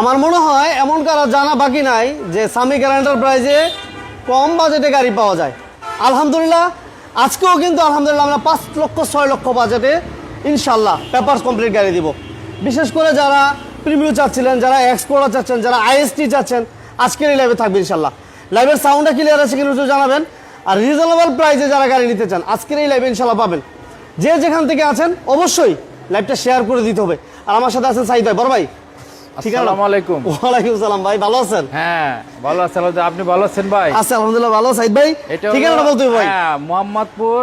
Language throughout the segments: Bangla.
আমার মনে হয় এমন কারও জানা বাকি নাই যে সামি গ্যারান্টার প্রাইজে কম বাজেটে গাড়ি পাওয়া যায়। আলহামদুলিল্লাহ, আজকেও কিন্তু আলহামদুলিল্লাহ আমরা পাঁচ লক্ষ, ছয় লক্ষ বাজেটে ইনশাল্লাহ পেপার কমপ্লিট গাড়ি দিব। বিশেষ করে যারা প্রিমিউ চাচ্ছিলেন, যারা এক্সপোর্টার চাচ্ছেন, যারা আইএসটি চাচ্ছেন, আজকের এই লাইভে থাকবে ইনশাল্লাহ লাইভের সাউন্ডটা ক্লিয়ার আছে কিনা একটু জানাবেন। আর রিজনেবল প্রাইসে যারা গাড়ি নিতে চান, আজকের এই লাইভে ইনশাল্লাহ পাবেন। যে যেখান থেকে আছেন, অবশ্যই লাইভটা শেয়ার করে দিতে হবে। আর আমার সাথে আছেন সাইদ ভাই। বড় ভাই আসসালামু আলাইকুম। ওয়ালাইকুম সালাম ভাই ভালো আছেন? হ্যাঁ ভালো আছেন আপনি ভালো আছেন ভাই? আচ্ছা আলহামদুলিল্লাহ ভালো সাইদ ভাই। ঠিকানাটা বলতে ভাই? হ্যাঁ মোহাম্মদপুর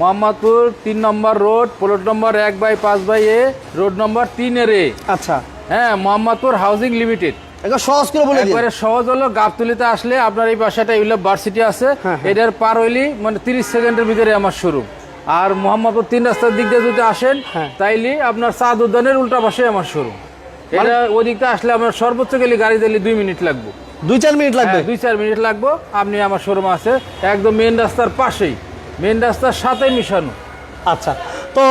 মোহাম্মদপুর তিন নম্বর রোড প্লট নম্বর এক বাই পাঁচ বাই এ রোড নম্বর তিনের এ। আচ্ছা। হ্যাঁ মোহাম্মদপুর হাউজিং লিমিটেড একবার সহজ করে বলে দিন। একবারে সহজ হলো গাবতলিতে আসলে আপনার এই বাসাটা ভার্সিটি আছে। এটার পার হইলি মানে তিরিশ সেকেন্ডের ভিতরে আমার শুরু আর মোহাম্মদপুর তিন রাস্তার দিক দিয়ে যদি আসেন। তাইলে আপনার চাঁদ উদ্যানের উল্টা পাশে আমার শুরু এটা ওই দিকটা আসলে আমার সর্বোচ্চ গেলে গাড়ি দিলে দুই মিনিট লাগবে। দুই চার মিনিট লাগবে? হ্যাঁ, দুই চার মিনিট লাগবে। আপনি আমার শোরুম আছে একদম মেন রাস্তার পাশেই। মেন রাস্তার সাথে মিশানো। আচ্ছা তো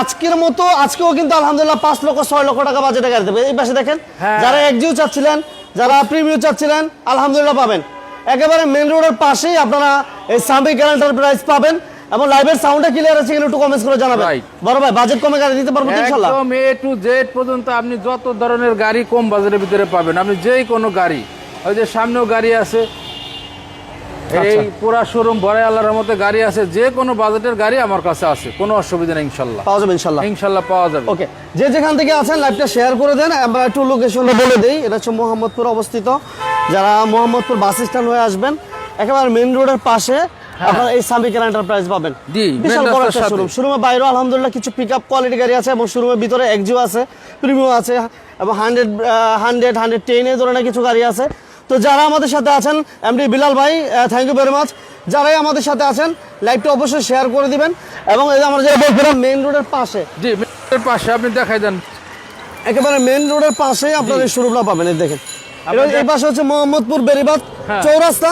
আজকের মতো আজকেও কিন্তু আলহামদুলিল্লাহ পাঁচ লক্ষ ছয় লক্ষ টাকা বাজেটে গাড়ি দেবে। এই পাশে দেখেন হ্যাঁ। যারা একজিও চাচ্ছিলেন যারা প্রিমিও চাচ্ছিলেন আলহামদুলিল্লাহ পাবেন। একেবারে মেন রোডের পাশেই আপনারা এই সামি গ্যারান্টার প্রাইস পাবেন। এবং লাইভের সাউন্ডটা ক্লিয়ার আছে কিনা একটু কমেন্টস করে জানাবেন। বড় ভাই বাজেট কমে গাড়ি দিতে পারব তো ইনশাল্লাহ? একদম এ টু জেড পর্যন্ত আপনি যত ধরনের গাড়ি কম বাজারের ভিতরে পাবেন আপনি যেই কোনো গাড়ি ওই যে সামনেও গাড়ি আছে এই আচ্ছা। পুরা শোরুম ভরে আল্লাহর মতো গাড়ি আছে যে কোনো বাজেটের গাড়ি আমার কাছে আছে কোনো অসুবিধা নেই ইনশাল্লাহ। পাওয়া যাবে ইনশাল্লাহ। ইনশাল্লাহ পাওয়া যাবে। ওকে যে যেখান থেকে আছেন লাইভটা শেয়ার করে দেন আমরা একটু লোকেশনটা বলে দিই। এটা হচ্ছে মোহাম্মদপুর অবস্থিত। যারা মোহাম্মদপুর বাস স্ট্যান্ড হয়ে আসবেন একেবারে মেন রোডের পাশে আপনারা এই সামিকের এন্টারপ্রাইজ পাবেন। হ্যাঁ। বিশাল বড় একটা শোরুম শোরুমের বাইরেও আলহামদুলিল্লাহ কিছু পিক আপ কোয়ালিটি গাড়ি আছে এবং শোরুমের ভিতরে একজিও আছে প্রিমিও আছে এবং হান্ড্রেড হান্ড্রেড হান্ড্রেড টেন এই ধরনের কিছু গাড়ি আছে। তো যারা আমাদের সাথে আছেন এমডি বিলাল ভাই থ্যাংক ইউ ভেরি মাচ যারাই আমাদের সাথে আছেন লাইভটা অবশ্যই শেয়ার করে দিবেন। এবং এই যে আমরা যে বলছিলাম মেন রোডের পাশে। জি মেয়ের পাশে আপনি দেখাই দেন। একেবারে মেন রোডের পাশেই আপনার এই শোরুমটা পাবেন এই দেখেন। এই পাশে হচ্ছে মোহাম্মদপুর বেরিবাদ হ্যাঁ। চৌরাস্তা।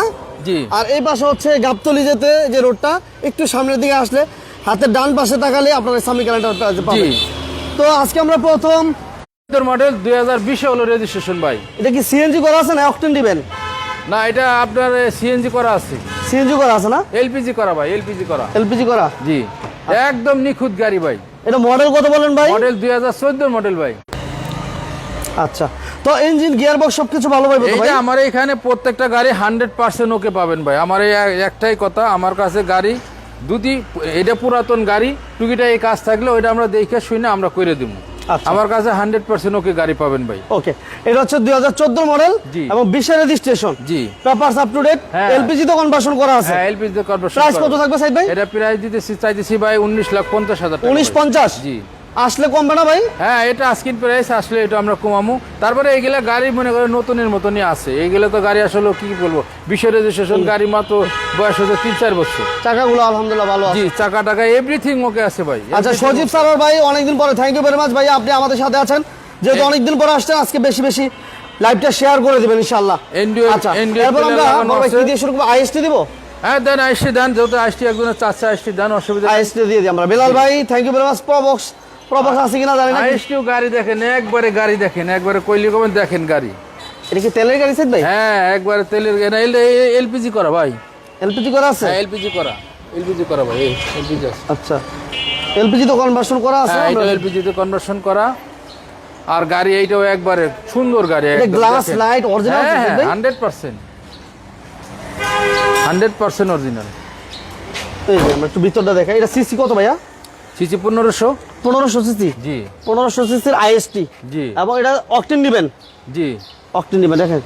আর এই পাশে হচ্ছে গাবতলি যেতে যে রোডটা একটু সামনের দিকে আসলে হাতের ডান পাশে তাকালে আপনার সামি ক্যালেন্ডার পাবেন। তো আজকে আমরা প্রথম মডেল দুই হাজার বিশে হলো রেজিস্ট্রেশন ভাই। এটা কি সিএনজি করা আছে না অকটেন দিবেন? না এটা আপনার সিএনজি করা আছে। সিএনজি করা আছে না? এলপিজি করা ভাই এলপিজি করা। এলপিজি করা? জি। একদম নিখুঁত গাড়ি ভাই। এটা মডেল কত বলেন ভাই? মডেল দুই হাজার চোদ্দ মডেল ভাই। আচ্ছা। তো ইঞ্জিন গিয়ার বক্স সবকিছু ভালো পাইবো তো ভাই? আমার এখানে প্রত্যেকটা গাড়ি হান্ড্রেড পার্সেন্ট ওকে পাবেন ভাই। আমার একটাই কথা আমার কাছে গাড়ি দুটি এটা পুরাতন গাড়ি টুকিটা এই কাজ থাকলে ওইটা আমরা দেখে শুনে আমরা করে দিব। আচ্ছা। আমার কাছে হান্ড্রেড পার্সেন্ট ওকে গাড়ি পাবেন ভাই। ওকে এটা হচ্ছে দুই হাজার চোদ্দ মডেল। এবং বিশের registration G. Papers up to date. LPG তো কনভার্সন করা আছে। হ্যাঁ এলপিজি প্রাইস কত থাকবে সাইদ ভাই? এটা প্রাইস দিতেছি চাইতেছি ভাই উনিশ লাখ পঞ্চাশ হাজার টাকা উনিশ। পঞ্চাশ? জি। আসলে কমবে না ভাই? হ্যাঁ এটা আস্কিন প্রাইস আসলে এটা আমরা কমামু। তারপরে এইগুলা গাড়ি মনে করে নতুনের মতনই আছে। এইগুলো তো গাড়ি আসলে কি বলব? বিশ্ব রেজিস্ট্রেশন গাড়ি মাত্র বয়স হচ্ছে তিন চার বছর। চাকাগুলো আলহামদুলিল্লাহ ভালো আছে। জি চাকা টাকা এভরিথিং ওকে আছে ভাই। আচ্ছা সজীব স্যার ভাই অনেকদিন পরে থ্যাংক ইউ ভেরি মাচ ভাই আপনি আমাদের সাথে আছেন। যেহেতু অনেকদিন পরে আসছেন আজকে বেশি বেশি লাইভটা শেয়ার করে দেবেন ইনশাআল্লাহ। Android- আচ্ছা এরপর আমরা ভাই কি দিয়ে শুরু করব? আইএসটি দিব? হ্যাঁ দেন আইসটি দেন যেহেতু আইসটি একজনের চাচ্ছে আইসটি দেন অসুবিধা আইএসটি দিয়ে দিই আমরা। বেলাল ভাই থ্যাংক ইউ ভেরি মাচ প্রবক্স প্রবক্স আছে কিনা জানি না আইসটিও গাড়ি দেখেন একবারে গাড়ি দেখেন একবারে কইলি কমেন দেখেন গাড়ি। এটা কি তেলের গাড়ি সেট ভাই? হ্যাঁ একবারে তেলের এলপিজি করা ভাই। এলপিজি করা আছে? হ্যাঁ এলপিজি করা। এলপিজি করা ভাই এলপিজি আছে। আচ্ছা। এলপিজি তো কনভার্সন করা আছে এটা এলপিজিতে কনভার্সন করা। আর গাড়ি এইটাও একবারে সুন্দর গাড়ি এটা glass light original hundred percent hundred percent original এই আমরা একটু ভিতরটা দেখাই। এটা সিসি কত ভাইয়া? সিসি পনেরোশো? পনেরোশো সিসি? জি। পনেরোশো সিসির আইএসটি জি। এবং এটা অকটেন জি। অকটেন দিবেন দেখেন।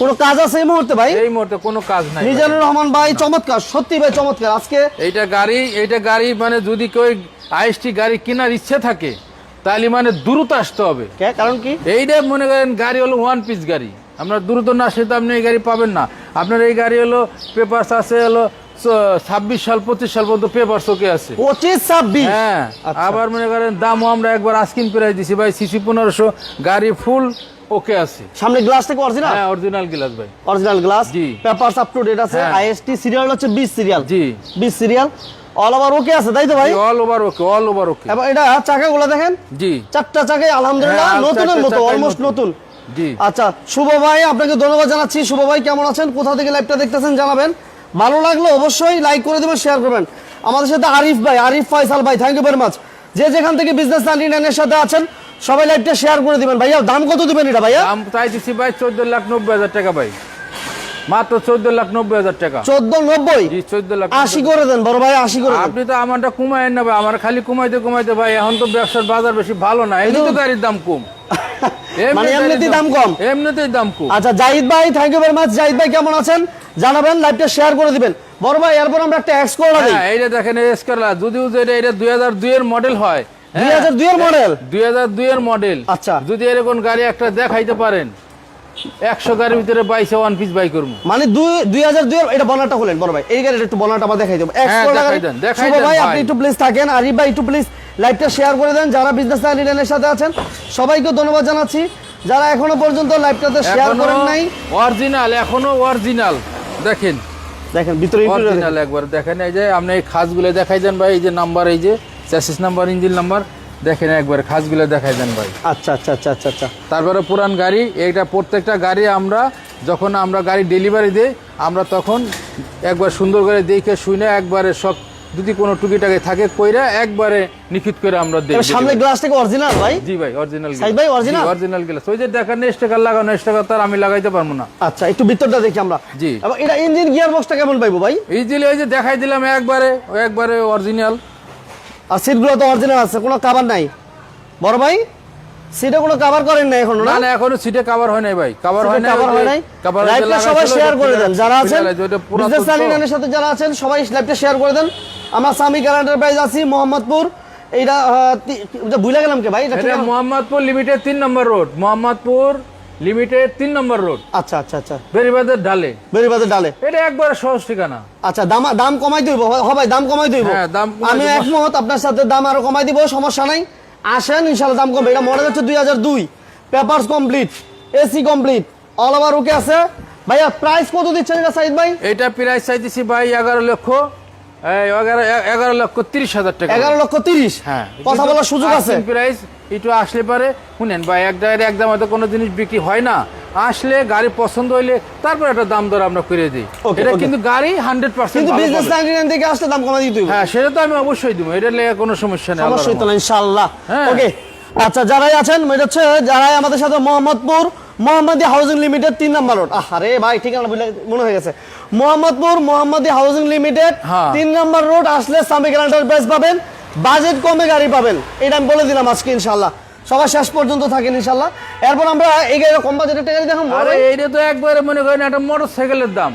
কোনো কাজ আছে এই মুহূর্তে ভাই? এই মুহূর্তে কোনো কাজ নাই ভাই। মিজানুর রহমান ভাই চমৎকার সত্যি ভাই চমৎকার। আজকে এইটা গাড়ি এইটা গাড়ি মানে যদি কেউ আইএসটি গাড়ি কেনার ইচ্ছে থাকে তাহলে মানে দ্রুত আসতে হবে। কারণ কি? এইটা মনে করেন গাড়ি হলো ওয়ান পিস গাড়ি। আপনার দ্রুত না আসলে তো আপনি এই গাড়ি পাবেন না। আপনার এই গাড়ি হলো পেপারস আছে হলো ছাব্বিশ সাল পঁচিশ সাল পর্যন্ত পেপারস ওকে আছে। পঁচিশ ছাব্বিশ? হ্যাঁ আচ্ছা। আবার মনে করেন দামও আমরা একবার আস্কিন প্রাইস দিছি। ভাই সিসি পনেরোশো গাড়ি ফুল ওকে আছে। সামনে গ্লাস থেকে অরিজিনাল হ্যাঁ অরিজিনাল গ্লাস ভাই। অরিজিনাল গ্লাস জি। পেপারস আপ টু ডেট আছে। হ্যাঁ। আইএসটি সিরিয়াল হচ্ছে বিশ সিরিয়াল জি। বিশ সিরিয়াল অল ওভার ওকে আছে তাই তো ভাই? All over okay all over okay এবং এটা চাকাগুলো দেখেন। জি। চারটা চাকাই আলহামদুলিল্লাহ হ্যাঁ, নতুনের মতো অলমোস্ট। নতুন জি। আচ্ছা শুভ ভাই আপনাকে ধন্যবাদ জানাচ্ছি। শুভ ভাই কেমন আছেন? কোথা থেকে লাইভটা দেখতেছেন জানাবেন। ভালো লাগলে অবশ্যই লাইক করে দেবেন শেয়ার করবেন। আমাদের সাথে আরিফ ভাই আরিফ ফয়সাল ভাই থ্যাংক ইউ ভেরি মাচ যে যেখান থেকে বিজনেস নাইনটি নাইনের সাথে আছেন সবাই লাইভটা শেয়ার করে দিবেন। ভাইয়া দাম কত দিবেন এটা ভাইয়া? দাম চাই দিচ্ছি ভাই চোদ্দ লাখ নব্বই হাজার টাকা ভাই। মাত্র চোদ্দ লাখ নব্বই হাজার টাকা। চোদ্দ নব্বই? চোদ্দ লাখ আশি করে দেন বড় ভাই আশি করে আপনি তো আমারটা কমায় না ভাই আমার খালি কমাইতে কমাইতে ভাই এখন তো ব্যবসার বাজার বেশি ভালো না এমনি তো গাড়ির দাম কম। মানে এমনিতেই দাম কম। এমনিতেই দাম কম। আচ্ছা জাহিদ ভাই thank you very much Zahid ভাই কেমন আছেন? জানাবেন লাইভটা শেয়ার করে দিবেন। বড় ভাই এরপর আমরা একটা এক্স করে দিই হ্যাঁ এইটা দেখেন এসকারলা যদিও যে এটা এটা দুই হাজার দুই এর মডেল হয় দুই হাজার দুই এর মডেল দুই হাজার দুই এর মডেল আচ্ছা। যদি এরকম গাড়ি একটা দেখাইতে পারেন একশো গাড়ির ভিতরে বাইশে ওয়ান পিস বাই করব। মানে দুই দুই হাজার দুই এটা বনারটা হলেন বড় ভাই। এই গাড়িটা একটু বনারটা আবার দেখাই দেবো। এক্স হ্যাঁ, দেখাই দেন, ভাই। আপনি একটু প্লিজ থাকেন। আরিফ ভাই একটু প্লিজ লাইভটা শেয়ার করে দেন যারা বিজনেস লাইনের সাথে আছেন। সবাইকে ধন্যবাদ জানাচ্ছি। যারা এখনও পর্যন্ত লাইভটাতে শেয়ার করেন নাই। অরিজিনাল এখনও অরিজিনাল দেখেন। দেখেন ভিতরে অরিজিনাল একবার দেখেন এই যে আপনি এই খাসগুলো দেখাই দেন ভাই এই যে নাম্বার এই যে চ্যাসিস নাম্বার ইঞ্জিন নাম্বার দেখেন একবার খাসগুলো দেখাই দেন ভাই। আচ্ছা আচ্ছা আচ্ছা আচ্ছা আচ্ছা। তারপরে পুরান গাড়ি এইটা প্রত্যেকটা গাড়ি আমরা যখন আমরা গাড়ি ডেলিভারি দিই আমরা তখন একবার সুন্দর করে দেখে শুনে একবারে সব যদি কোনো টুকিটাকি থাকে কইরা একবারে নিখুঁত করে আমরা দিই। সামনে গ্লাস থেকে অরিজিনাল ভাই? জি ভাই অরিজিনাল সাইদ ভাই, original? অরিজিনাল গ্লাস ওই যে দেখেন স্টিকার লাগানো স্টিকার তার আমি লাগাইতে পারব না। আচ্ছা একটু ভিতরটা দেখি আমরা। জি। এবং এটা ইঞ্জিন গিয়ার বক্সটা কেমন পাইবো ভাই? ইজিলি ওই যে দেখাই দিলাম একবারে একবারে অরিজিনাল আর সিটগুলো তো অরিজিনাল আছে কোনো কাভার নাই। বড় ভাই সিটে কোনো কাভার করেন না এখনও না না? না এখনও সিটে কভার হয় নাই ভাই। কভার হয় নাই কভার হয় নাই? লাইভটা সবাই শেয়ার করে দেন যারা আছেন বিজনেস সাথে যারা আছেন সবাই লাইভটা শেয়ার করে দেন। আমরা সামি কার এন্টারপ্রাইজ আছি মোহাম্মদপুর। এইটা ভুলে গেলাম কে ভাই? এটা মোহাম্মদপুর লিমিটেড তিন নম্বর রোড মোহাম্মদপুর লিমিটেড তিন নম্বর রোড আচ্ছা আচ্ছা আচ্ছা। ডালে। ডালে। এটা একবারে সহজ ঠিকানা। আচ্ছা দাম দাম কমাই দিব হবে দাম কমাই দিব। হ্যাঁ, আমি। একমত আপনার সাথে দাম আরও কমাই দিব সমস্যা নাই। আসেন ইনশাল্লাহ দাম কমবে। এটা মডেল হচ্ছে দুই হাজার দুই। Papers complete AC complete all over okay আছে। ভাইয়া প্রাইস কত দিচ্ছেন এটা সাইদ ভাই? এটা প্রাইস চাইতেছি ভাই এগারো লক্ষ। এগারো এগারো লক্ষ তিরিশ হাজার টাকা। এগারো লক্ষ তিরিশ? হ্যাঁ কথা বলার সুযোগ আছে। প্রাইস একটু আসলে পারে। শুনেন ভাই এক জায়গায় এক দামে তো কোনো জিনিস বিক্রি হয় না। আসলে গাড়ি পছন্দ হইলে তারপর একটা দাম দর আমরা করে দিই। এটা কিন্তু গাড়ি হান্ড্রেড পার্সেন্ট কিন্তু বিজনেস থেকে আসলে দাম দিতে হ্যাঁ সেটা তো আমি অবশ্যই দিব। এটা লেগে কোনো সমস্যা নেই রহমতে। হ্যাঁ। ওকে আচ্ছা যারাই আছেন এটা হচ্ছে যারাই আমাদের সাথে মোহাম্মদপুর মোহাম্মদী হাউজিং লিমিটেড তিন নম্বর রোড। আরে ভাই ঠিকানা বলে মনে হয়ে গেছে। মোহাম্মদপুর মোহাম্মদী হাউজিং লিমিটেড হ্যাঁ। তিন নম্বর রোড আসলে সামিক এন্টারপ্রাইজ পাবেন বাজেট কমে গাড়ি পাবেন। এটা আমি বলে দিলাম আজকে ইনশাআল্লাহ। সবাই শেষ পর্যন্ত থাকেন ইনশাআল্লাহ। এরপর আমরা এই গাড়ি কম বাজেটের একটা গাড়ি দেখুন আরে এইটা তো একবারে মনে করেন একটা মোটর সাইকেলের দাম।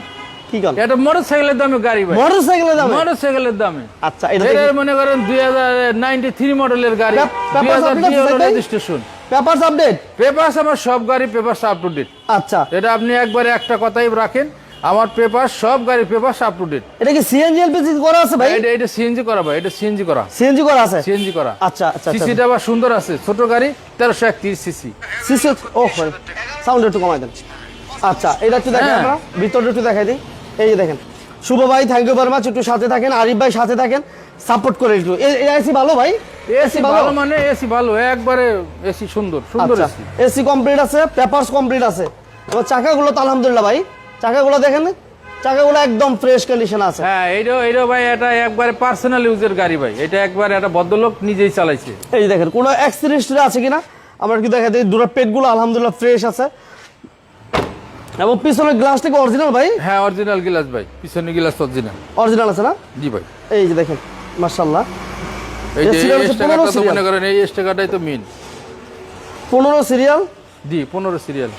কি করেন এটা মোটর দামে গাড়ি ভাই। মোটর সাইকেলের দাম? সাইকেলের দামে। আচ্ছা এটা মনে করেন দুই হাজার নাইনটি থ্রি মডেলের গাড়ি? রেজিস্ট্রেশন পেপারস আপডেট পেপারস আমার সব গাড়ি পেপারস আপ টু ডেট আচ্ছা। এটা আপনি একবারে একটা কথাই রাখেন আমার পেপার সব গাড়ি পেপার আপ টু ডেট এটা কি সিএনজি এলপিজি করা আছে ভাই? এটা এটা সিএনজি করা ভাই এটা সিএনজি করা। সিএনজি করা আছে? সিএনজি করা। আচ্ছা আচ্ছা আচ্ছা। সিসিটা আবার সুন্দর আছে ছোট গাড়ি তেরোশো একত্রিশ সিসি সিসি ও সাউন্ড একটু কমাই দেন। আচ্ছা এটা একটু দেখেন হ্যাঁ। আমরা ভিতরটা একটু দেখাই দিই। এই যে দেখেন শুভ ভাই থ্যাংক ইউ ভেরি মাচ একটু সাথে থাকেন আরিফ ভাই সাথে থাকেন। সাপোর্ট করে একটু। এসি ভালো ভাই? এসি ভালো? মানে এসি ভালো একবারে এসি সুন্দর সুন্দর আচ্ছা এসি। এসি কমপ্লিট আছে পেপারস কমপ্লিট আছে। এবার চাকাগুলো তো আলহামদুলিল্লাহ ভাই। চাকাগুলো দেখেন চাকাগুলো একদম ফ্রেশ কন্ডিশন আছে। হ্যাঁ এইটা এইটা ভাই এটা একবারে পার্সোনাল ইউজের গাড়ি ভাই। এটা একবারে একটা ভদ্রলোক নিজেই চালাইছে। এই দেখেন কোনো অ্যাক্সিডেন্ট আছে কিনা? আমরা কি দেখা দিই দুটো পেটগুলো আলহামদুলিল্লাহ ফ্রেশ আছে। এবং পিছনের গ্লাস থেকে অরিজিনাল ভাই? হ্যাঁ অরিজিনাল গ্লাস ভাই। পিছনে গ্লাস অরিজিনাল অরিজিনাল আছে না? জি ভাই। এই যে দেখেন মার্শাল্লাহ এই যে 15 তো মনে করেন এই স্টাকারটাই তো মেন পনেরো সিরিয়াল জি পনেরো সিরিয়াল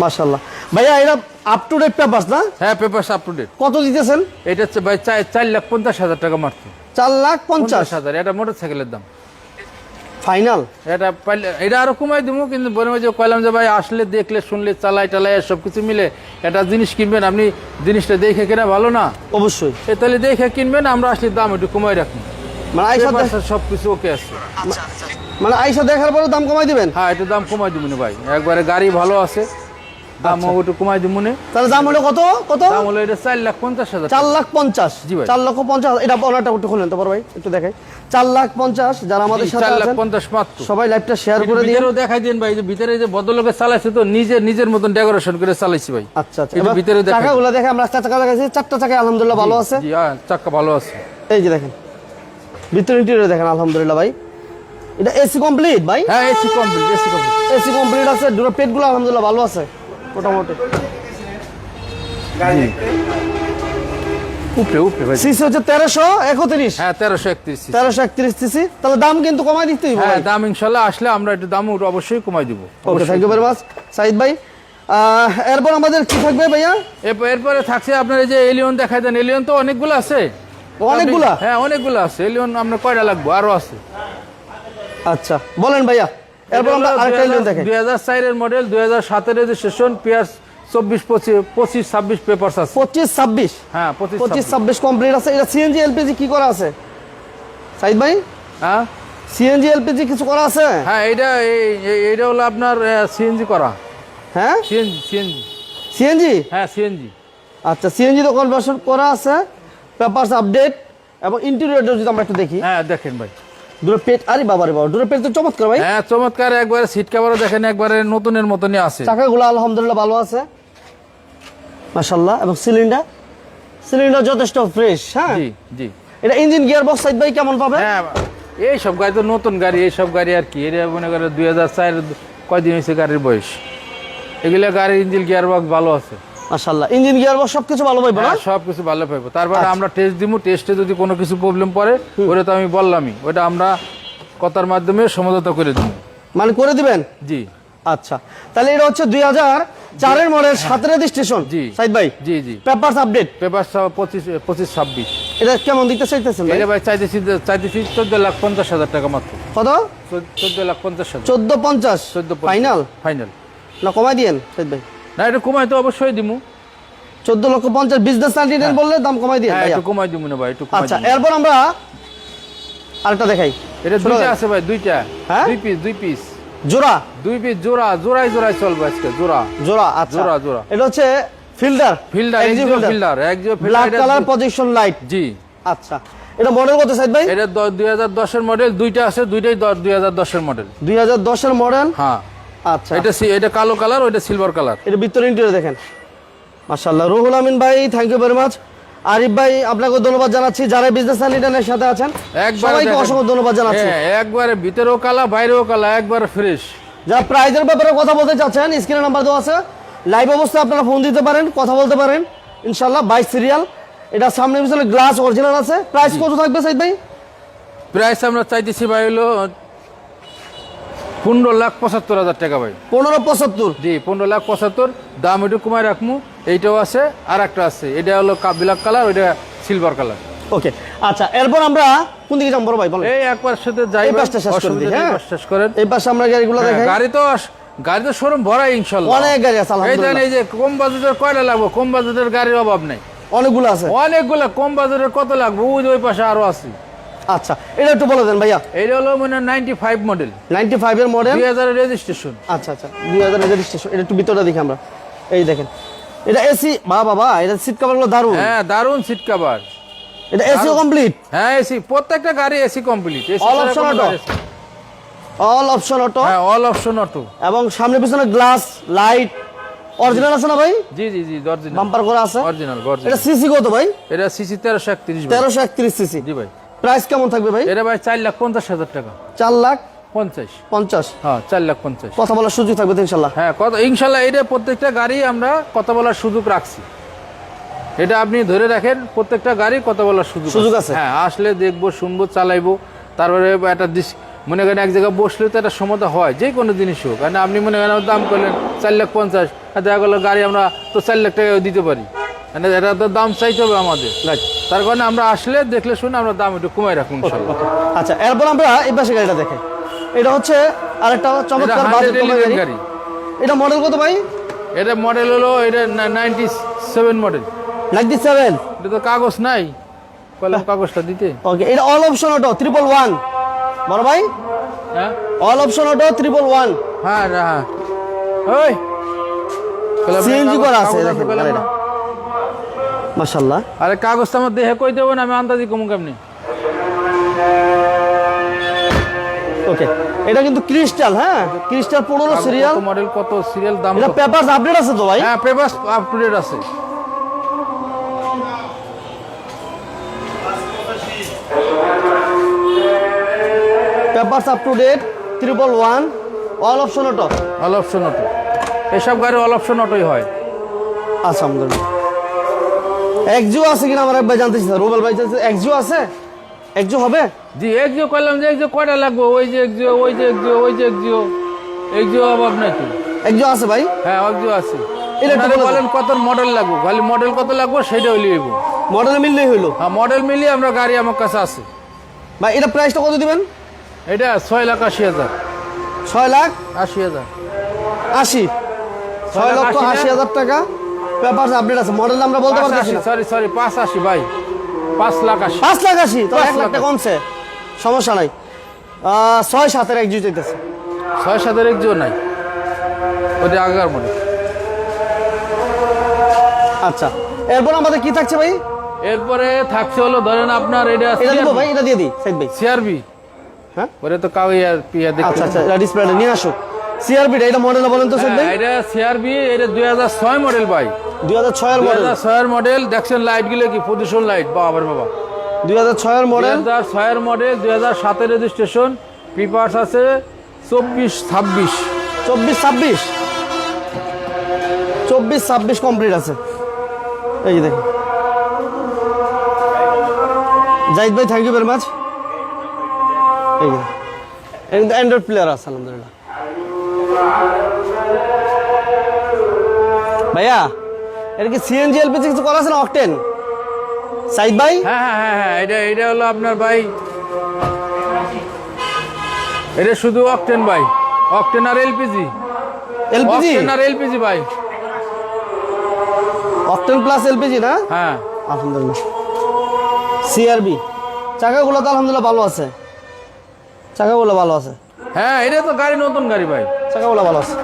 মার্শাল্লাহ ভাইয়া এটা আপ টু ডেট পেপার না? হ্যাঁ পেপার আপ টু ডেট কত দিতেছেন? এটা হচ্ছে ভাই চার চার লাখ পঞ্চাশ হাজার টাকা মারছে। চার লাখ পঞ্চাশ। পঞ্চাশ হাজার এটা মোটর সাইকেলের দাম। ফাইনাল এটা পাইলে এটা আরও কমাই দিব কিন্তু বলে যে কইলাম যে ভাই আসলে দেখলে শুনলে চালাই টালাই সব কিছু মিলে একটা জিনিস কিনবেন আপনি জিনিসটা দেখে কেনা ভালো না? অবশ্যই। এ তাহলে দেখে কিনবেন আমরা আসলে দাম একটু কমাই রাখুন মানে আইসা সব কিছু ওকে আছে। মানে আইসা দেখার পরে দাম কমাই দিবেন? হ্যাঁ একটু দাম কমাই দিব না ভাই। একবারে গাড়ি ভালো আছে। দাম একটু কমাই দিব মনে। তাহলে দাম হলো কত? কত? দাম হলো এটা চার লাখ পঞ্চাশ হাজার চার লাখ পঞ্চাশ। জি ভাই। চার লক্ষ পঞ্চাশ। এটা একটু খুলেন ভাই একটু দেখাই। চার লাখ পঞ্চাশ যারা আমাদের সাথে চার লাখ পঞ্চাশ মাত্র। সবাই লাইভটা শেয়ার করে ভিতরেও দেখাই দিন ভাই যে ভিতরে যে ভদ্রলোকে চালাইছে তো নিজে নিজের মতন ডেকোরেশন করে চালাইছি ভাই। আচ্ছা আচ্ছা। ভিতরে চাকাগুলো দেখে আমরা চাকা দেখাচ্ছি চারটা চাকা আলহামদুলিল্লাহ ভালো আছে। হ্যাঁ ভালো আছে। এই যে দেখেন। ভিতরে ইন্টেরিয়র দেখেন আলহামদুলিল্লাহ ভাই। এটা এসি কমপ্লিট ভাই? হ্যাঁ AC complete AC complete AC complete আছে। দুটো পেটগুলো আলহামদুলিল্লাহ ভালো আছে। মোটামুটি। উপরে উপরে ভাই। সিসি হচ্ছে তেরোশো একত্রিশ। হ্যাঁ তেরোশো একত্রিশ তেরোশো একত্রিশ সিসি। তাহলে দাম কিন্তু কমাই দিতেই হ্যাঁ দাম ইনশাল্লাহ আসলে আমরা একটু দাম অবশ্যই কমাই দিব। Okay thank you very much Saeed ভাই। আহ, এরপর আমাদের কি থাকবে ভাইয়া? এরপরে থাকছে আপনার এই যে এলিয়ন দেখাই দেন। এলিয়ন তো অনেকগুলো আছে। অনেকগুলা? হ্যাঁ অনেকগুলো আছে। এলিয়ন আপনার কয়টা লাগবে? আরও আছে। আচ্ছা বলেন ভাইয়া। এরপর আমরা আরেকটা এলিয়ন দেখে দুই হাজার চারের মডেল রেজিস্ট্রেশন পিয়ার চব্বিশ পঁচিশ পঁচিশ ছাব্বিশ পেপার আছে। পঁচিশ ছাব্বিশ? হ্যাঁ পঁচিশ পঁচিশ ছাব্বিশ। ছাব্বিশ কমপ্লিট আছে। এটা সিএনজি এলপিজি কি করা আছে? সাইদ ভাই? হ্যাঁ? সিএনজি এলপিজি কিছু করা আছে? হ্যাঁ এইটা হলো আপনার সিএনজি করা। হ্যাঁ? সিএনজি সিএনজি সিএনজি হ্যাঁ সিএনজি আচ্ছা সিএনজি তো কনভার্সন করা আছে পেপারস আপডেট এবং ইন্টেরিয়রটা যদি আমরা একটু দেখি। হ্যাঁ দেখেন ভাই। দুটো পেট আরে বাবা রে বাবা দুটো পেট তো চমৎকার ভাই। হ্যাঁ চমৎকার একবারে সিট কাভারও দেখেন একবারে নতুনের মতনই আছে। চাকাগুলো আলহামদুলিল্লাহ ভালো আছে। মাশাল্লাহ এবং সিলিন্ডার সিলিন্ডার যথেষ্ট ফ্রেশ হ্যাঁ? জি জি। এটা ইঞ্জিন গিয়ার বক্স সাইড ভাই কেমন পাবে হ্যাঁ এই সব গাড়ি তো নতুন গাড়ি এই সব গাড়ি আর কি। এটা মনে করে দুই হাজার চার কয়দিন হয়েছে গাড়ির বয়স। এগুলা গাড়ির ইঞ্জিন গিয়ার বক্স ভালো আছে। মাশাল্লাহ ইঞ্জিন গিয়ার বক্স সবকিছু ভালো পাইবো না? হ্যাঁ সব কিছু ভালো পাইবো। তারপরে আচ্ছা। আমরা টেস্ট দিব টেস্টে যদি কোনো কিছু প্রবলেম পড়ে ওটা তো আমি বললামই। ওটা আমরা কথার মাধ্যমে সমঝোতা করে দিব মানে করে দিবেন? জি। আচ্ছা। তাহলে এটা হচ্ছে দুই হাজার চারের মডেল সাতের রেজিস্ট্রেশন জি। সাইদ ভাই জি জি। পেপারস আপডেট পেপার পঁচিশ পঁচিশ ছাব্বিশ। এটা কেমন দিতে চাইতেছেন ভাই? ভাই চাইতেছি চাইতেছি চোদ্দ লাখ পঞ্চাশ হাজার টাকা মাত্র। কত? চোদ্দ লাখ পঞ্চাশ হাজার। চোদ্দ পঞ্চাশ। চোদ্দ ফাইনাল ফাইনাল না কমাই দিয়েন সাইদ ভাই। না এটা কমাই তো অবশ্যই দিমু। চোদ্দ লক্ষ পঞ্চাশ বিজনেস সার্টিফিকেট বললে দাম কমাই দিয়ে হ্যাঁ একটু কমাই দিমু না ভাই একটু আচ্ছা এরপর আমরা আরেকটা দেখাই। এটা দুইটা আছে ভাই দুইটা। হ্যাঁ? দুই পিস দুই পিস জোড়া? দুই পিস জোড়া জোড়াই জোড়াই চলবে আজকে জোড়া। জোড়া আচ্ছা। জোড়া, জোড়া। এটা হচ্ছে Fielder Fielder Axio Fielder. Axio black colour position light জি। আচ্ছা এটা মডেল কত সাইদ ভাই? এটা দুই হাজার দশের মডেল দুইটা আছে দুইটাই দুই হাজার দশের মডেল দুই হাজার দশের মডেল হ্যাঁ। আচ্ছা। এটা সি- এটা কালো কালার ওইটা সিলভার কালার। এটা ভিতরে ইন্টেরিয়র দেখেন। মাশাআল্লাহ রুহুল আমিন ভাই thank you very much Arif ভাই আপনাকে ধন্যবাদ জানাচ্ছি। যারা বিজনেস লিডারের সাথে আছেন সবাইকে অসংখ্য ধন্যবাদ জানাচ্ছি। হ্যাঁ একবারে ভিতরেও কালা বাইরেও কালা একবারে ফ্রেশ যারা প্রাইজের ব্যাপারে কথা বলতে চাচ্ছেন স্ক্রিনে নাম্বার দেওয়া আছে। লাইভ অবস্থায় আপনারা ফোন দিতে পারেন কথা বলতে পারেন। ইনশাল্লাহ বাইশ সিরিয়াল এটা সামনে পিছনে গ্লাস অরিজিনাল আছে। প্রাইস কত থাকবে সাইদ ভাই? প্রাইস আমরা চাইতেছি ভাই হলো পনেরো লাখ পঁচাত্তর হাজার টাকা ভাই। পনেরো পঁচাত্তর? জি পনেরো লাখ পঁচাত্তর। দাম একটু কমায় রাখমু। এইটাও আছে আর একটা আছে। এটা হলো ব্ল্যাক কালার ওইটা সিলভার কালার। ওকে আচ্ছা এরপর আমরা কোন দিকে যাব ভাই বলেন। এই একবার সাথে যাই এই পাশটা শেষ করে দিই, হ্যাঁ? শেষ করেন। এই পাশে আমরা গাড়িগুলো হ্যাঁ, দেখাই গাড়ি তো গাড়ি তো শোরুম ভরাই ইনশাল্লাহ। অনেক গাড়ি আছে আলহামদুলিল্লাহ। এই যে কম বাজেটের কয়টা লাগবে? কম বাজেটের গাড়ির অভাব নেই। অনেকগুলো আছে। অনেকগুলো কম বাজেটের কত লাগবে? ওই ওই পাশে আরও আছে। আচ্ছা এটা একটু বলে দেন ভাইয়া। এইটা হলো মানে নাইনটি ফাইভ মডেল নাইনটি ফাইভের মডেল দুই হাজারের রেজিস্ট্রেশন আচ্ছা আচ্ছা দুই হাজার রেজিস্ট্রেশন এটা একটু ভিতরটা দেখি আমরা। এই দেখেন এটা এসি বা বাবা এটা সিট কাভারগুলো দারুণ। হ্যাঁ দারুণ সিট কাভার এটা এসিও কমপ্লিট হ্যাঁ এসি প্রত্যেকটা গাড়ি AC complete All option auto? All option auto হ্যাঁ অল অপশন অটো এবং সামনে পিছনে গ্লাস লাইট অরিজিনাল আছে না ভাই? জি জি জি অরিজিনাল বাম্পার করা আছে। অরিজিনাল এটা সিসি কত ভাই? এটা সিসি তেরোশো একত্রিশ ভাই। তেরোশো একত্রিশ সিসি জি ভাই। প্রাইস কেমন থাকবে ভাই? এটা ভাই চার লাখ পঞ্চাশ হাজার টাকা। চার লাখ পঞ্চাশ। পঞ্চাশ। হ্যাঁ চার লাখ পঞ্চাশ। কথা বলার সুযোগ থাকবে তো ইনশাল্লাহ? হ্যাঁ কত ইনশাল্লাহ এটা প্রত্যেকটা গাড়ি আমরা কথা বলার সুযোগ রাখছি। এটা আপনি ধরে রাখেন প্রত্যেকটা গাড়ি কথা বলার সুযোগ সুযোগ আছে? হ্যাঁ আসলে দেখব শুনব চালাইবো। তারপরে একটা মনে করেন এক জায়গায় বসলে তো একটা সমতা হয় যে কোনো জিনিস হোক। কারণ আপনি মনে করেন দাম করলেন চার লাখ পঞ্চাশ দেখা গেলো গাড়ি আমরা তো চার লাখ টাকা দিতে পারি। মানে এটা তো দাম চাইতে হবে আমাদের। তার কারণে আমরা আসলে দেখলে শুনে আমরা দাম একটু কমাই রাখুন আচ্ছা এরপর আমরা এই পাশে গাড়িটা দেখে। এটা হচ্ছে আরেকটা চমৎকার 100 বাজেট কমের element গাড়ি। এটা মডেল কত ভাই? এটা মডেল হলো এটা ninety seven model ninety seven এটা তো কাগজ নাই। কলম কাগজটা দিতে। ওকে এটা all option auto triple one বড় ভাই? হ্যাঁ? All option auto triple one হ্যাঁ হ্যাঁ। ওই। সিএনজি করা আছে দেখেন? মাশাল্লাহ আরে কাগজটা আমার দেহে কই দেবো না আমি আন্দাজি কমু কেমনি? ওকে এটা কিন্তু ক্রিস্টাল হ্যাঁ? ক্রিস্টাল পনেরো সিরিয়াল। মডেল কত সিরিয়াল দাম এটা কত? পেপার আপডেট আছে তো ভাই? হ্যাঁ পেপার আপ টু ডেট আছে। Paper up to date triple one all option auto all option auto এসব গাড়ি অল অপশন অটোই হয়। আচ্ছা আলহামদুলিল্লাহ। একজু আছে কিনা আমার ভাই জানতে চাই রুবেল ভাই চাইছে একজু আছে? একজু হবে? জি একজিও করলাম যে একজিও কয়টা লাগবে? ওই যে একজিও ওই যে একজিও ওই যে একজিও একজিও অভাব নাকি একজু আছে ভাই? হ্যাঁ একজিও আছে। একটু বলেন কত মডেল লাগবে? খালি মডেল কত লাগবে সেটা হইলে মডেল মিললেই হইল। হ্যাঁ মডেল মিলিয়ে আমরা গাড়ি আমার কাছে আছে। ভাই এটা প্রাইসটা কত দিবেন? এটা ছয় লাখ আশি হাজার। ছয় লাখ? আশি হাজার। আশি। ছয় লাখ লক্ষ আশি হাজার টাকা। পেপার আপডেট আছে মডেল আমরা বলতে পারতেছি না। সরি সরি পাঁচ আশি ভাই। পাঁচ লাখ আশি। পাঁচ লাখ আশি? তো এক লাখ লাখ কমছে। সমস্যা নাই। ছয় সাতের একজু চাইতেছে। ছয় সাতের একজিও নাই। ওটা আগের মডেল আচ্ছা এরপর আমাদের কি থাকছে ভাই? এরপরে থাকছে হলো ধরেন আপনার এটা এটা দিব ভাই এটা দিয়ে দিই সাইদ ভাই। সিআরবি হ্যাঁ? ওরে তো কাউ ইয়ার পিয়া দেখতে আচ্ছা আচ্ছা এটা ডিসপ্লেটা নিয়ে আসো। সিআরবিটা এটা মডেল বলেন তো সাইদ ভাই। হ্যাঁ, এটা সিআরবি এটা দুই হাজার ছয় মডেল ভাই। দুই হাজার ছয়ের মডেল ছয়ের মডেল দেখছেন লাইটগুলো কি? প্রদূষণ লাইট বাবার বাবা। দুই হাজার ছয়ের দুই মডেল হাজার ছয়ের মডেল দুই হাজার সাতের রেজিস্ট্রেশন পিপার্স আছে চব্বিশ ছাব্বিশ। চব্বিশ ছাব্বিশ। চব্বিশ ছাব্বিশ কমপ্লিট আছে। এই যে দেখুন। জাহিদ ভাই থ্যাংক ইউ ভেরি মাচ এই অ্যান্ড্রয়েড প্লেয়ার আছে আলহামদুলিল্লাহ। ভাইয়া এটা কি সিএনজি এলপিজি কিছু করা আছে না অকটেন সাইদ ভাই? হ্যাঁ হ্যাঁ হ্যাঁ হ্যাঁ এটা এটা হলো আপনার ভাই। এটা শুধু অকটেন ভাই। অকটেন আর এলপিজি এলপিজি অকটেন আর এলপিজি ভাই। অকটেন প্লাস এলপিজি না? হ্যাঁ। আলহামদুলিল্লাহ। সিআরবি চাকাগুলো তো আলহামদুলিল্লাহ ভালো আছে। চাকাগুলো ভালো আছে। হ্যাঁ এটা তো গাড়ি নতুন গাড়ি ভাই। চাকাগুলো ভালো আছে।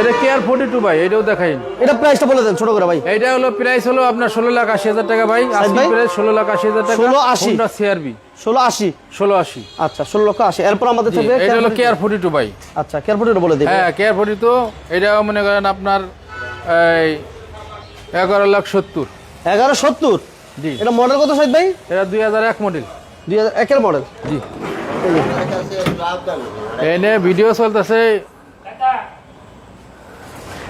এটা কেয়ার ফোর্টি টু ভাই এটাও দেখাইন। এটা প্রাইসটা বলে দেন ছোট করে ভাই। এইটা হলো প্রাইস হলো আপনার ষোলো লাখ আশি হাজার টাকা ভাই। আজকে প্রাইস ষোলো লাখ আশি হাজার টাকা 16,80 হোন্ডা সিআরবি ষোলো আশি? ষোলো আশি। আচ্ছা ষোলো লক্ষ আশি। এরপর আমাদের থাকবে এটা হলো কেয়ার ফোর্টি টু ভাই। আচ্ছা কেয়ারপোর্টের বলে দিই হ্যাঁ কেয়ার ফোর্টি টু এটা মনে করেন আপনার এই এগারো লাখ সত্তর। এগারো সত্তর? জি। এটা মডেল কত সাইড ভাই? এটা দুই হাজার এক মডেল দুই হাজার একের মডেল জি। এনে ভিডিও চলতেছে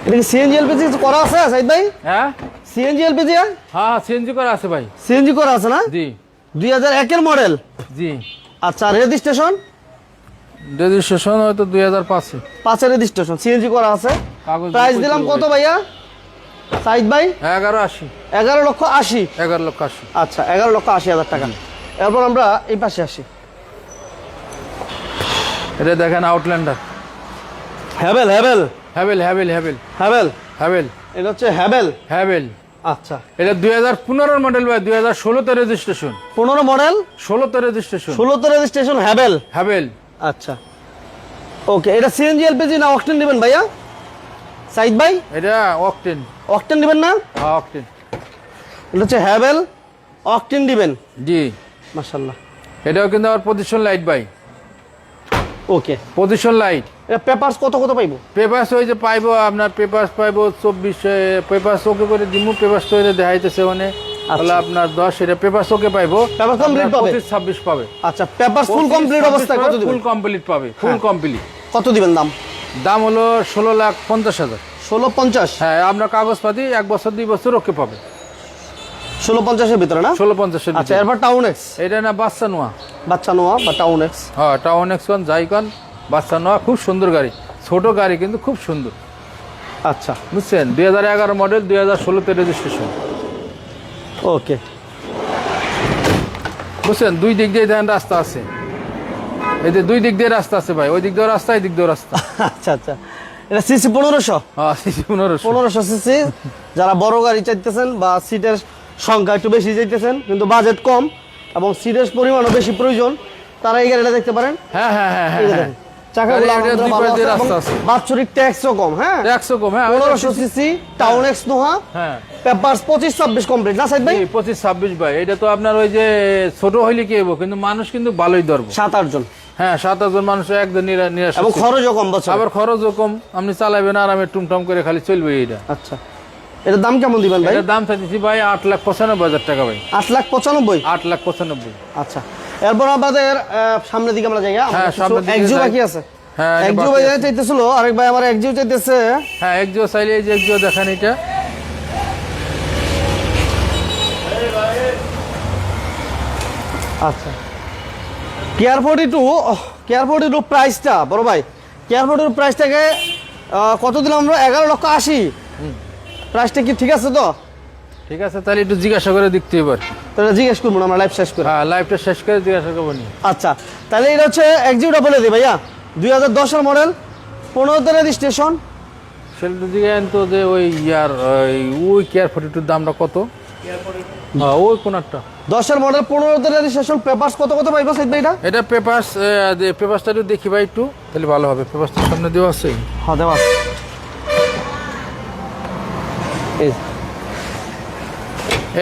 এটা কি সিএনজি এলপিজি কিছু করা আছে সাইদ ভাই? হ্যাঁ? সিএনজি এলপিজি হ্যাঁ হ্যাঁ সিএনজি করা আছে ভাই। সিএনজি করা আছে না? জি। দুই হাজার একের মডেল? জি। আচ্ছা রেজিস্ট্রেশন রেজিস্ট্রেশন হয়তো দুই হাজার পাঁচে পাঁচের রেজিস্ট্রেশন সিএনজি করা আছে। প্রাইস দিলাম কত ভাইয়া? সাইদ ভাই? এগারো আশি। এগারো লক্ষ আশি। এগারো লক্ষ আশি। আচ্ছা এগারো লক্ষ আশি হাজার টাকা। এরপর আমরা এই পাশে আসি। এটা দেখেন Outlander haven haven haven haven haven haven haven এটা হচ্ছে হ্যাভেল হ্যাভেল আচ্ছা। এটা দুই হাজার পনেরোর মডেল ভাই দুই হাজার ষোলোতে রেজিস্ট্রেশন পনেরো মডেল ষোলোতে রেজিস্ট্রেশন ষোলোতে রেজিস্ট্রেশন হ্যাভেল হ্যাভেল আচ্ছা। ওকে এটা সিএনজি এলপিজি না অকটেন নেবেন ভাইয়া? সাইদ ভাই? এটা অক্টেন অক্টেন নেবেন না? হ্যাঁ অকটেন এটা হচ্ছে হ্যাভেল অকটেন দিবেন। জি। মাশাল্লাহ এটাও কিন্তু আবার পজিশন লাইট ভাই। ওকে। পজিশন লাইট পেপারস কত কত পাইবো? পেপার্স ওই যে পাইবো আপনার পেপার্স পাইবো চব্বিশ পেপার্স ওকে করে দিমু পেপার্স তো দেখাইতেছে মানে তাহলে আপনার দশ এটা পেপার্স ওকে পাইবো। Papers complete পাবে? ছাব্বিশ পাবে। আচ্ছা পেপারস ফুল কমপ্লিট অবস্থায় কত ফুল কমপ্লিট পাবে ফুল কমপ্লিট কত দিবেন দাম? দাম হলো ষোলো লাখ পঞ্চাশ হাজার। ষোলো পঞ্চাশ? হ্যাঁ আপনার কাগজপাতি এক বছর দুই বছর ওকে পাবে। ষোলো পঞ্চাশের ভিতরে না? ষোলো পঞ্চাশের আচ্ছা। এরপর টাউন এক্স এটা না বাচ্চা নোয়া? বাচ্চা নোয়া বা টাউন এক্স হ্যাঁ টাউন এক্সন জাইকন বাচ্চা নোয়া খুব সুন্দর গাড়ি। ছোট গাড়ি কিন্তু খুব সুন্দর। আচ্ছা। বুঝছেন? দুই হাজার এগারো মডেল দুই হাজার ষোলোতে রেজিস্ট্রেশন ওকে। বুঝছেন? দুই দিক দিয়ে দেখেন রাস্তা আছে। এই যে দুই দিক দিয়ে রাস্তা আছে ভাই ওই দিক দিয়ে রাস্তা এই দিক দিয়ে রাস্তা। আচ্ছা আচ্ছা। এটা সিসি পনেরোশো? হ্যাঁ সিসি পনেরোশো। পনেরোশো সিসি। যারা বড় গাড়ি চাইতেছেন বা সিটের সংখ্যা একটু বেশি চাইতেছেন কিন্তু বাজেট কম এবং সিটের পরিমাণও বেশি প্রয়োজন তারা এই গাড়িটা দেখতে পারেন। হ্যাঁ হ্যাঁ হ্যাঁ হ্যাঁ হ্যাঁ। চাকাগুলো গাড়ি এটা দুই আলহামদুলিল্লাহ পাশ ভালো দিয়ে আছে এবং রাস্তা আছে। বাৎসরিক ট্যাক্সও কম হ্যাঁ? কম হ্যাঁ পনেরোশো সিসি টাউন এক্স নোহা হ্যাঁ। পেপার পঁচিশ ছাব্বিশ কমপ্লিট না সাইদ ভাই? এটা তো আপনার ওই যে ছোট হইলে কি হইব? কিন্তু মানুষ কিন্তু ভালোই ধরবো। সাত আটজন হ্যাঁ সাত হাজার মানুষ একদম নিরা- নিরাশ এবং খরচও কম আবার খরচও কম আপনি চালাবেন আরামে টুমটাম করে খালি চলবে এটা আচ্ছা। এটার দাম কেমন দিবেন ভাই? এটার দাম চাইছি ভাই আট লাখ পঁচানব্বই হাজার টাকা ভাই। আট লাখ পঁচানব্বই? আট লাখ পঁচানব্বই। আচ্ছা। এরপর আমাদের আহ, সামনের দিকে আমরা যাই হ্যাঁ, সামনের দিকে একজিও বাকি আছে। হ্যাঁ ভাই। চাইতেছিল আরেক ভাই আমার একজিও চাইতেছে। হ্যাঁ একজিও চাইলে এই যে একজিও দেখেন এটা। আচ্ছা। Care forty two care forty two প্রাইসটা বড় ভাই। কেয়ার ফোর্টি টু প্রাইসটাকে কত দিলাম আমরা? এগারো লক্ষ আশি। প্রাইসটা কি ঠিক আছে তো? ঠিক আছে তাহলে একটু জিজ্ঞাসা করে দেখতে এবার। তাহলে জিজ্ঞেস করব আমরা লাইফ শেষ করে। হ্যাঁ লাইভটা শেষ করে জিজ্ঞাসা করব নি। আচ্ছা তাহলে এটা হচ্ছে একজিওটা বলে দিই ভাইয়া। দুই হাজার দশের মডেল পনেরোতে রেজিস্ট্রেশন সেটা জিজ্ঞাসা তো যে ওই ইয়ার ওই ওই কেয়ার ফোর্টি টুর দামটা কত? হ্যাঁ ওই কোনারটা দশের মডেল পনেরোতে রেজিস্ট্রেশন পেপার্স কত কত পাইবো সাইদ ভাই এটা এটা পেপার্স পেপারসটা একটু দেখি ভাই একটু তাহলে ভালো হবে। পেপারসটা সামনে দেওয়া আছে। হ্যাঁ দেওয়া আছে।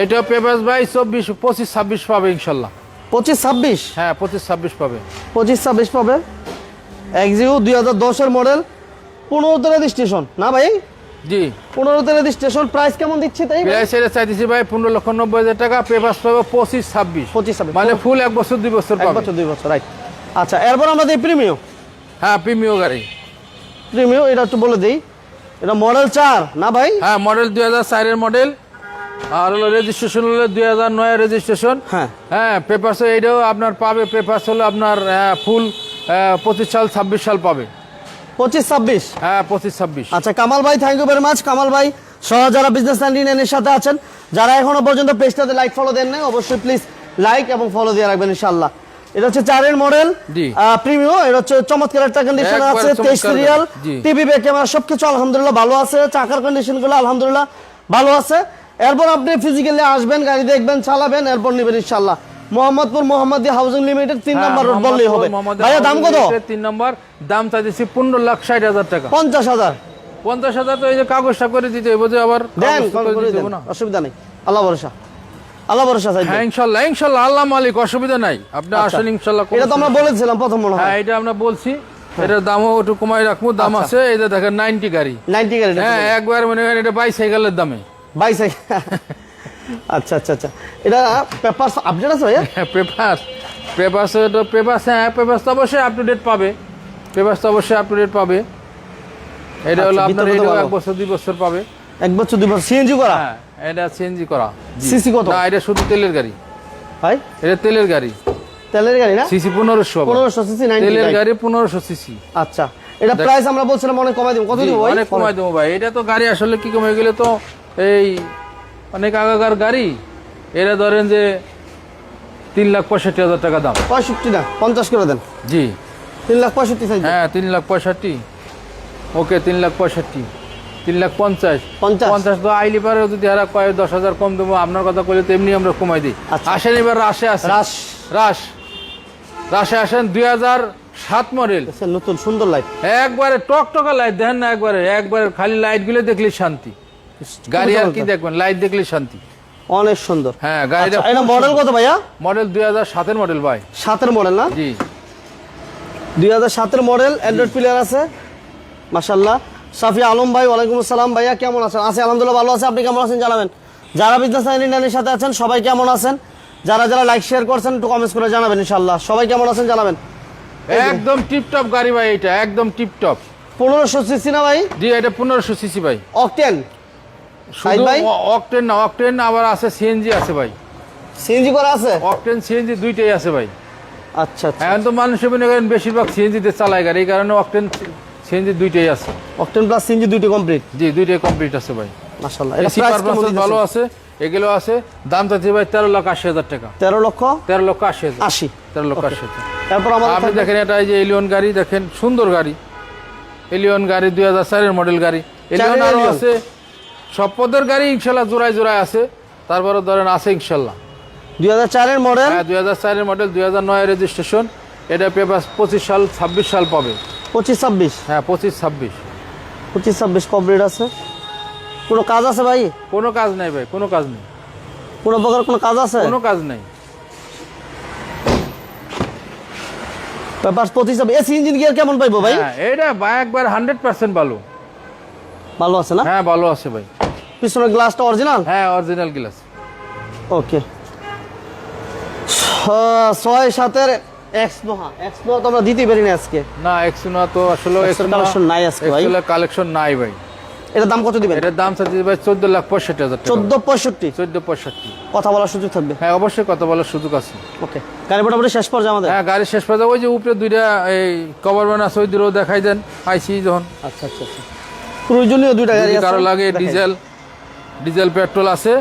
এটা পেপার্স ভাই চব্বিশ পঁচিশ ছাব্বিশ পাবে ইনশাল্লাহ। পঁচিশ ছাব্বিশ? হ্যাঁ পঁচিশ ছাব্বিশ পাবে। পঁচিশ ছাব্বিশ পাবে? একজিও দুই হাজার দশের মডেল পনেরোতে রেজিস্ট্রেশন না ভাই? জি। পনেরোতে রেজিস্ট্রেশন প্রাইস কেমন দিচ্ছি তাই? প্রাইস এটা চাইতেছি ভাই পনেরো লক্ষ নব্বই হাজার টাকা পেপার্স পাবে পঁচিশ ছাব্বিশ। পঁচিশ ছাব্বিশ। মানে ফুল এক বছর দুই বছর এক বছর দুই বছর রাইট আচ্ছা এরপর আমরা দিই প্রিমিও হ্যাঁ প্রিমিও গাড়ি। প্রিমিও এটা একটু বলে দিই। এটা মডেল চার না ভাই? হ্যাঁ মডেল দুই হাজার চারের মডেল আর হলো রেজিস্ট্রেশন হলো দুই হাজার নয়ের রেজিস্ট্রেশন হ্যাঁ। হ্যাঁ পেপারস এইটাও আপনার পাবে পেপারস হলো আপনার ফুল পঁচিশ সাল ছাব্বিশ সাল পাবে। পঁচিশ ছাব্বিশ? হ্যাঁ পঁচিশ ছাব্বিশ। আচ্ছা কামাল ভাই thank you very much Kamal ভাই সহ যারা বিজনেস এর সাথে আছেন যারা এখনও পর্যন্ত পেজটাতে লাইক ফলো দেন নাই অবশ্যই প্লিজ লাইক এবং ফলো দিয়ে রাখবেন ইনশাআল্লাহ। এটা হচ্ছে চারের মডেল। প্রিমিও এটা হচ্ছে চমৎকার একটা কন্ডিশন আছে তেইশ সিরিয়াল টিভি ব্যাক ক্যামেরা সবকিছু আলহামদুলিল্লাহ ভালো আছে চাকার কন্ডিশনগুলো আলহামদুলিল্লাহ ভালো আছে। এরপর আপনি ফিজিক্যালি আসবেন গাড়ি দেখবেন চালাবেন এরপর নেবেন ইনশাআল্লাহ। মোহাম্মদপুর মোহাম্মদী হাউজিং লিমিটেড তিন হ্যাঁ, নম্বর রোড বললেই হবে। ভাইয়া দাম কত? তিন নম্বর দাম চাইতেছি পনেরো লাখ ষাট হাজার টাকা। পঞ্চাশ হাজার। পঞ্চাশ হাজার তো এই যে কাগজটা করে দিতে হবে যে আবার দেন অসুবিধা নেই আল্লাহ ভরসা। আল্লাহ ভরসা সাইড হ্যাঁ ইনশাল্লাহ ইনশাল্লাহ আল্লাহ মালিক অসুবিধা নাই। আপনি আচ্ছা। আসেন ইনশাল্লাহ এটা তো আমরা বলেছিলাম প্রথম মনে হয়। হ্যাঁ এটা আমরা বলছি। এটার দামও একটু কমাই রাখব। দাম আচ্ছা। আছে যে দেখেন নাইনটি গাড়ি। নাইনটি গাড়ি হ্যাঁ একবার মনে করেন এটা বাইসাইকেলের দামে। বাইশ আচ্ছা আচ্ছা আচ্ছা। এটা পেপার আপডেট আছে ভাইয়া? পেপার পেপার তো পেপার হ্যাঁ পেপার তো অবশ্যই আপ টু ডেট পাবে। পেপার তো অবশ্যই আপ টু ডেট পাবে। এটা হলো আচ্ছা, আপনার এটাও ভালো। এক বছর দুই বছর পাবে। এক বছর দুই বছর সিএনজি করা? হ্যাঁ এটা সিএনজি করা। CC কত? না এটা শুধু তেলের গাড়ি। ভাই? এটা তেলের গাড়ি। তেলের গাড়ি না? সিসি পনেরোশো পনেরোশো সিসি নাইনটি তেলের গাড়ি পনেরোশো সিসি আচ্ছা এটা প্রাইস আমরা বলছিলাম অনেক কমাই দিব। কত দিব ভাই? অনেক কমাই দেবো ভাই। এটা তো গাড়ি আসলে কি কমে গেলে তো এই অনেক আগাগার গাড়ি। এরা ধরেন যে তিন লাখ পঁয়ষট্টি হাজার টাকা দাম। পঁয়ষট্টি না পঞ্চাশ করে দেন। জি। তিন লাখ পঁয়ষট্টি হ্যাঁ তিন লাখ পঁয়ষট্টি। ওকে তিন লাখ পঁয়ষট্টি। তিন লাখ পঞ্চাশ। পঞ্চাশ? তো আইলি পারে যদি হারা কয় দশ হাজার কম দেবো আপনার কথা বলে তো এমনি আমরা কমাই দিই। আচ্ছা। আসেন এবার রাশে আসেন। রাস রাস রাশে আসেন দুই হাজার সাত মডেল। আচ্ছা, নতুন সুন্দর লাইট একবারে টক টকা লাইট দেখেন না একবারে একবারে খালি লাইটগুলো দেখলে শান্তি। গাড়ি আর কি দেখবেন? লাইট দেখলে শান্তি। অনেক সুন্দর। হ্যাঁ গাড়িটা আচ্ছা, এটা মডেল কত ভাইয়া? মডেল দুই হাজার সাতের মডেল ভাই। সাতের মডেল না? জি। দুই হাজার সাতের মডেল অ্যান্ড্রয়েড প্লেয়ার আছে। মাশাল্লাহ সাফি আলম ভাই ওয়ালাইকুম আসসালাম ভাইয়া কেমন আছেন? আছে আলহামদুলিল্লাহ ভালো আছে আপনি কেমন আছেন জানাবেন? যারা বিজনেস ইন্ডিয়ানের সাথে আছেন সবাই কেমন আছেন? যারা যারা লাইক শেয়ার করছেন একটু কমেন্টস করে জানাবেন ইনশাল্লাহ সবাই কেমন আছেন জানাবেন? একদম টিপটপ গাড়ি ভাই এটা একদম টিপটপ পনেরোশো সিসি না ভাই? জি এটা পনেরোশো সিসি ভাই। অকটেন ভাই? অকটেন না অকটেন আবার আছে সিএনজি আছে ভাই। সিএনজি করা আছে? অকটেন সিএনজি দুইটাই আছে ভাই। আচ্ছা আচ্ছা। এখন তো মানুষ মনে করেন বেশিরভাগ সিএনজিতে চালায় গাড়ি এই কারণে অকটেন সিএনজি দুইটাই আছে। অকটেন প্লাস সিএনজি দুইটি কমপ্লিট জি দুইটাই কমপ্লিট আছে ভাই। এটা প্রাইস ভালো আছে এগুলো আছে। দাম চাচ্ছি ভাই তেরো লাখ আশি হাজার টাকা। তেরো লক্ষ তেরো লক্ষ আশি হাজার। আশি। তেরো লক্ষ আশি হাজার। তারপর আপনি দেখেন এটা এই যে এলিয়ন গাড়ি দেখেন সুন্দর গাড়ি। এলিয়ন গাড়ি দুই হাজার চারের মডেল গাড়ি। এলিয়ন আরও আছে। সব পদের গাড়ি ইনশাল্লাহ জোড়ায় জোড়ায় আছে। তারপরে ধরেন আছে ইনশাল্লাহ। দুই হাজার চারের মডেল হ্যাঁ দুই হাজার চারের মডেল দুই হাজার নয় রেজিস্ট্রেশন এটা পেপার পঁচিশ সাল ছাব্বিশ সাল পাবে। পঁচিশ ছাব্বিশ? হ্যাঁ পঁচিশ ছাব্বিশ। পঁচিশ ছাব্বিশ কমপ্লিট আছে। কোনো কাজ আছে ভাই? কোনো কাজ নেই ভাই কোনো কাজ নেই। কোনো প্রকার কোনো কাজ আছে? কোনো কাজ নেই। ব্যাপার পঁচিশ এসি ইঞ্জিন গিয়ার কেমন পাইবো ভাই? হ্যাঁ এটা একবার হান্ড্রেড পার্সেন্ট ভালো। ভালো আছে না? হ্যাঁ ভালো আছে ভাই। পিছনের গ্লাসটা অরিজিনাল হ্যাঁ অরিজিনাল গ্লাস ওকে ছয় সাতের তো আমরা দিতে পারি না আজকে। না তো আসলে Exuno নাই আজকে ভাই। কালেকশন নাই ভাই। এটার দাম কত দিবেন? এটার দাম চাচ্ছি ভাই চোদ্দ লাখ পঁয়ষট্টি হাজার টাকা। চোদ্দ পঁয়ষট্টি? চোদ্দ পঁয়ষট্টি। কথা বলার সুযোগ থাকবে? হ্যাঁ অবশ্যই কথা বলার সুযোগ আছে। ওকে গাড়ি মোটামুটি শেষ পর্যায়ে আমাদের? হ্যাঁ গাড়ি শেষ ওই যে উপরে দুইটা এই কভার বানা আছে ওই দুটো দেখাই দেন আইসি যখন। আচ্ছা আচ্ছা আচ্ছা। প্রয়োজনীয় দুইটা গাড়ি কারও লাগে ডিজেল ডিজেল পেট্রোল আছে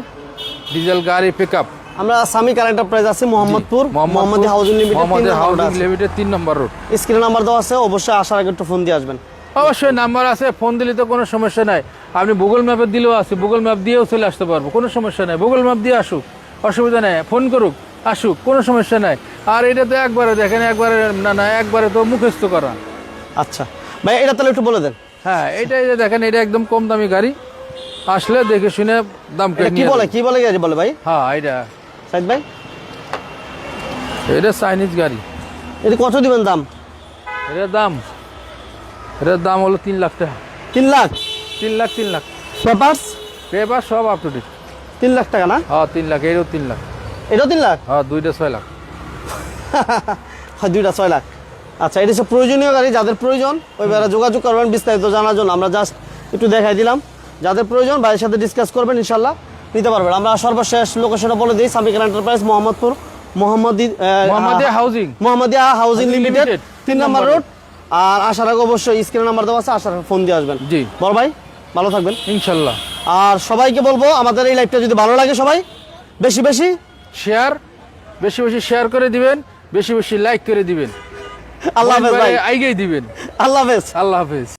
ডিজেল গাড়ি পিক আপ আমরা সামি কার এন্টারপ্রাইজ আছে Mohammadpur Mohammad housing limited Mohammad housing limited তিন নম্বর রোড স্ক্রিনে নাম্বার দেওয়া আছে অবশ্যই আসার আগে একটু ফোন দিয়ে আসবেন। অবশ্যই নাম্বার আছে ফোন দিলে তো কোনো সমস্যা নাই। আপনি গুগল ম্যাপে দিলেও আছে গুগল ম্যাপ দিয়েও চলে আসতে পারব কোনো সমস্যা নাই। গুগল ম্যাপ দিয়ে আসুক অসুবিধা নেই ফোন করুক আসুক কোনো সমস্যা নাই। আর এটা তো একবারে দেখেন একবারে না না একবারে তো মুখস্থ করা। আচ্ছা ভাই এটা তাহলে একটু বলে দেন। হ্যাঁ এটা এই যে দেখেন এটা একদম কম দামি গাড়ি। আসলে দেখে শুনে দাম কি বলে কি বলে গাড়ি বলে ভাই? হ্যাঁ এটা। সাইদ ভাই? এটা চাইনিজ গাড়ি। এটা কত দিবেন দাম? এটার দাম এটার দাম হলো তিন লাখ টাকা। তিন লাখ? তিন লাখ তিন লাখ। পেপার্স? পেপার সব আপ টু ডেট তিন লাখ টাকা না? হ্যাঁ তিন লাখ এরও তিন লাখ। এটাও তিন লাখ? হ্যাঁ দুইটা ছয় লাখ। হয় দুইটা ছয় লাখ। আচ্ছা এটা হচ্ছে প্রয়োজনীয় গাড়ি যাদের প্রয়োজন ওই বেলা যোগাযোগ করবেন বিস্তারিত জানার জন্য। আমরা জাস্ট একটু দেখাই দিলাম। যাদের প্রয়োজন ভাইয়ের সাথে ডিসকাস করবেন ইনশাল্লাহ। নিতে পারবেন। আমরা সর্বশেষ লোকেশনটা বলে দিই সাবিকার enterprise Mohammadpur Mohammad housing Mohammadia housing limited তিন নম্বর রোড আর আসার আগে অবশ্যই স্ক্রিনে নাম্বার দেওয়া আছে আসার ফোন দিয়ে আসবেন। জি। বড় ভাই ভালো থাকবেন। ইনশাল্লাহ। আর সবাইকে বলব আমাদের এই লাইভটা যদি ভালো লাগে সবাই বেশি বেশি শেয়ার বেশি বেশি শেয়ার করে দিবেন বেশি বেশি লাইক করে দিবেন। আল্লাহ হাফেজ ভাই। আইগেই দিবেন। আল্লাহ হাফেজ। আল্লাহ হাফেজ।